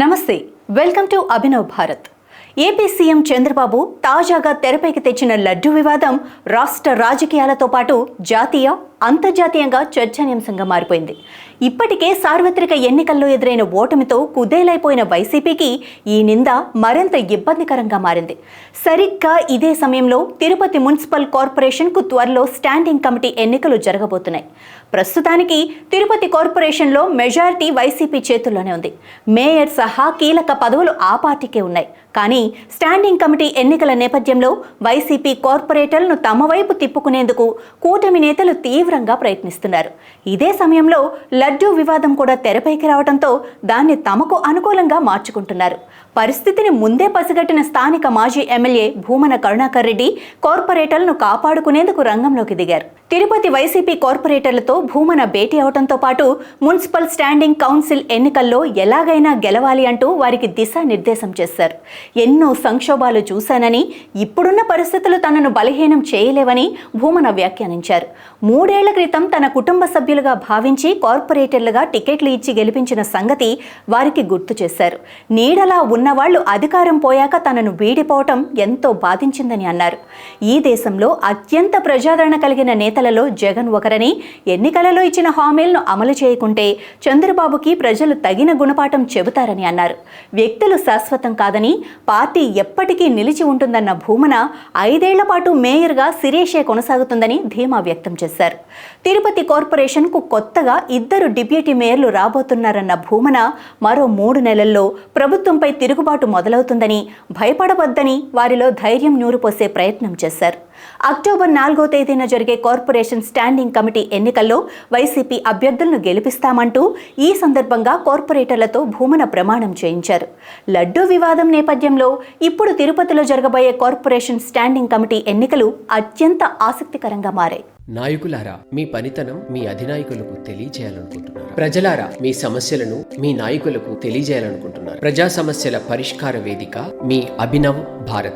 నమస్తే welcome to Abhinav Bharat. AP CM Chandrababu తాజాగా తెరపైకి తెచ్చిన లడ్డు వివాదం రాష్ట్ర రాజకీయాలతో పాటు జాతీయ అంతర్జాతీయంగా చర్చనీయాంశంగా మారిపోయింది. ఇప్పటికే సార్వత్రిక ఎన్నికల్లో ఎదురైన ఓటమితో కుదేలైపోయిన వైసీపీకి ఈ నింద మరింత ఇబ్బందికరంగా మారింది. సరిగ్గా ఇదే సమయంలో తిరుపతి మున్సిపల్ కార్పొరేషన్కు త్వరలో స్టాండింగ్ కమిటీ ఎన్నికలు జరగబోతున్నాయి. ప్రస్తుతానికి తిరుపతి కార్పొరేషన్లో మెజారిటీ వైసీపీ చేతుల్లోనే ఉంది. మేయర్ సహా కీలక పదవులు ఆ పార్టీకే ఉన్నాయి. కానీ స్టాండింగ్ కమిటీ ఎన్నికల నేపథ్యంలో వైసీపీ కార్పొరేటర్లను తమ వైపు తిప్పుకునేందుకు కూటమి నేతలు తీవ్ర తీవ్రంగా ప్రయత్నిస్తున్నారు. ఇదే సమయంలో లడ్డూ వివాదం కూడా తెరపైకి రావడంతో దాన్ని తమకు అనుకూలంగా మార్చుకుంటున్నారు. పరిస్థితిని ముందే పసిగట్టిన స్థానిక మాజీ ఎమ్మెల్యే భూమన కరుణాకర్ రెడ్డి కార్పొరేటర్లను కాపాడుకునేందుకు రంగంలోకి దిగారు. తిరుపతి వైసీపీ కార్పొరేటర్లతో భూమన భేటీ అవడంతో పాటు మున్సిపల్ స్టాండింగ్ కౌన్సిల్ ఎన్నికల్లో ఎలాగైనా గెలవాలి అంటూ వారికి దిశానిర్దేశం చేశారు. ఎన్నో సంక్షోభాలు చూశానని ఇప్పుడున్న పరిస్థితులు తనను బలహీనం చేయలేవని భూమన వ్యాఖ్యానించారు. మూడే ఏళ్ళ క్రితం తన కుటుంబ సభ్యులుగా భావించి కార్పొరేటర్లుగా టికెట్లు ఇచ్చి గెలిపించిన సంగతి వారికి గుర్తు చేశారు. నీడలా ఉన్నవాళ్ళు అధికారం పోయాక తనను వీడిపోవటం ఎంతో బాధించిందని అన్నారు. ఈ దేశంలో అత్యంత ప్రజాదరణ కలిగిన నేతలలో జగన్ ఒకరని ఎన్నికలలో ఇచ్చిన హామీలను అమలు చేయకుంటే చంద్రబాబుకి ప్రజలు తగిన గుణపాఠం చెబుతారని అన్నారు. వ్యక్తులు శాశ్వతం కాదని పార్టీ ఎప్పటికీ నిలిచి ఉంటుందన్న భూమన ఐదేళ్ళ పాటు మేయర్గా సిరేషే కొనసాగుతుందని ధీమా వ్యక్తం చేశారు. తిరుపతి కార్పొరేషన్కు కొత్తగా ఇద్దరు డిప్యూటీ మేయర్లు రాబోతున్నారన్న భూమన మరో మూడు నెలల్లో ప్రభుత్వంపై తిరుగుబాటు మొదలవుతుందని భయపడవద్దని వారిలో ధైర్యం నూరుపోసే ప్రయత్నం చేశారు. అక్టోబర్ నాలుగో తేదీన జరిగే కార్పొరేషన్ స్టాండింగ్ కమిటీ ఎన్నికల్లో వైసీపీ అభ్యర్థులను గెలిపిస్తామంటూ ఈ సందర్భంగా కార్పొరేటర్లతో భూమన ప్రమాణం చేయించారు. లడ్డూ వివాదం నేపథ్యంలో ఇప్పుడు తిరుపతిలో జరగబోయే కార్పొరేషన్ స్టాండింగ్ కమిటీ ఎన్నికలు అత్యంత ఆసక్తికరంగా మారాయి. నాయకులారా మీ పనితనం మీ అధినాయకులకు తెలియజేయాలనుకుంటున్నారు. ప్రజలారా మీ సమస్యలను మీ నాయకులకు తెలియజేయాలనుకుంటున్నారు. ప్రజా సమస్యల పరిష్కార వేదిక మీ అభినవ్ భారత్.